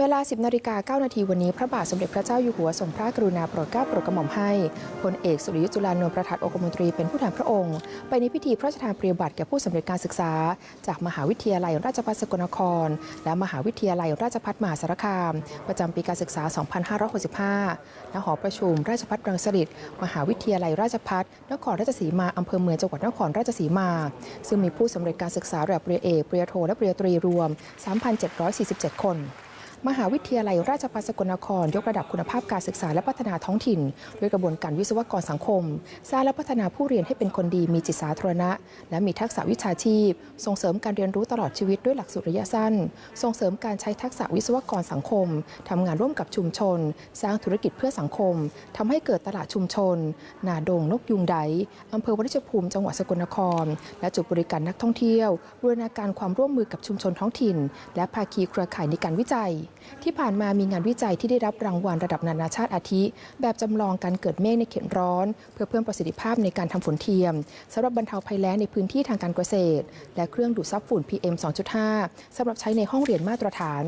เวลา 10นาฬิกา9นาทีวันนี้พระบาทสมเด็จพระเจ้าอยู่หัวทรงพระกรุณาโปรดเกล้าโปรดกระหม่อมให้พลเอกสุริยุจุลานนท์ประธานองคมนตรีเป็นผู้แทนพระองค์ ไปในพิธีพระราชทานปริญญาบัตรแก่ผู้สำเร็จการศึกษา จากมหาวิทยาลัยราชภัฏสกลนคร และมหาวิทยาลัยราชภัฏมหาสารคาม ประจำปีการศึกษา 2565ณหอประชุม ราชภัฏรังสิตมหาวิทยาลัยราชภัฏนครราชสีมาอำเภอเมืองจังหวัดนครราชสีมา ซึ่งมีผู้สำเร็จการศึกษาระดับปริญญาเอกปริญญาโทและปริญญาตรีรวม 3,747 คน มหาวิทยาลัยราชภัฏสกลนคร ยกระดับคุณภาพการศึกษาและพัฒนาท้องถิ่น ด้วยกระบวนการวิศวกรสังคม สร้างและพัฒนาผู้เรียนให้เป็นคนดีมีจิตสาธารณะ และมีทักษะวิชาชีพ ส่งเสริมการเรียนรู้ตลอดชีวิตด้วยหลักสูตรระยะสั้น ส่งเสริมการใช้ทักษะวิศวกรสังคมทำงานร่วมกับชุมชน สร้างธุรกิจเพื่อสังคมทำให้เกิดตลาดชุมชน นาดงนกยุงไดอำเภอวริชภูมิจังหวัดสกลนคร และจุดบริการนักท่องเที่ยวบูรณาการความร่วมมือกับชุมชนท้องถิ่น และภาคีเครือข่ายในการวิจัยที่ผ่านมามีงานวิจัยที่ได้รับรางวัลระดับนานาชาติอาทิ แบบจำลองการเกิดเมฆในเขตร้อน เพื่อเพิ่มประสิทธิภาพในการทำฝนเทียมสำหรับบรรเทาภัยแล้งในพื้นที่ทางการเกษตร และเครื่องดูดซับฝุ่น PM 2.5 สำหรับใช้ในห้องเรียนมาตรฐาน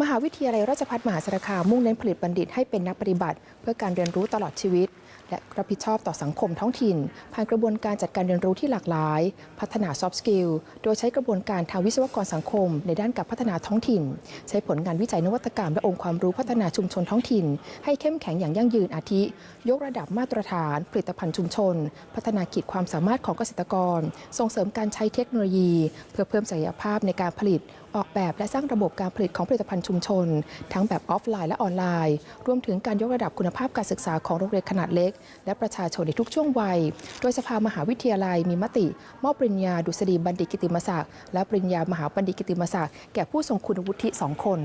มหาวิทยาลัยราชภัฏมหาสารคามมุ่งเน้นผลิตบัณฑิตให้เป็นนักปฏิบัติ เพื่อการเรียนรู้ตลอดชีวิต และรับผิดชอบต่อสังคมท้องถิ่น ผ่านกระบวนการจัดการเรียนรู้ที่หลากหลาย พัฒนา soft skill โดยใช้กระบวนการทางวิศวกรสังคม ในด้านการพัฒนาท้องถิ่น ใช้ผลงานวิจัยนวัตกรรมและองค์ความรู้พัฒนาชุมชนท้องถิ่น ให้เข้มแข็งอย่างยั่งยืนอาทิ ยกระดับมาตรฐาน ผลิตภัณฑ์ชุมชน พัฒนาขีดความสามารถของเกษตรกร ส่งเสริมการใช้เทคโนโลยี เพื่อเพิ่มศักยภาพในการผลิต ออกแบบและสร้างระบบการผลิตของผลิตภัณฑ์ชุมชน ทั้งแบบออฟไลน์และออนไลน์ รวมถึงการยกระดับคุณภาพการศึกษาของโรงเรียนขนาดเล็ก และประชาชนในทุกช่วงวัย โดยสภามหาวิทยาลัยมีมติ มอบปริญญาดุษฎีบัณฑิตกิติมศักดิ์และปริญญามหาบัณฑิตกิติมศักดิ์แก่ผู้ทรงคุณวุฒิสองคน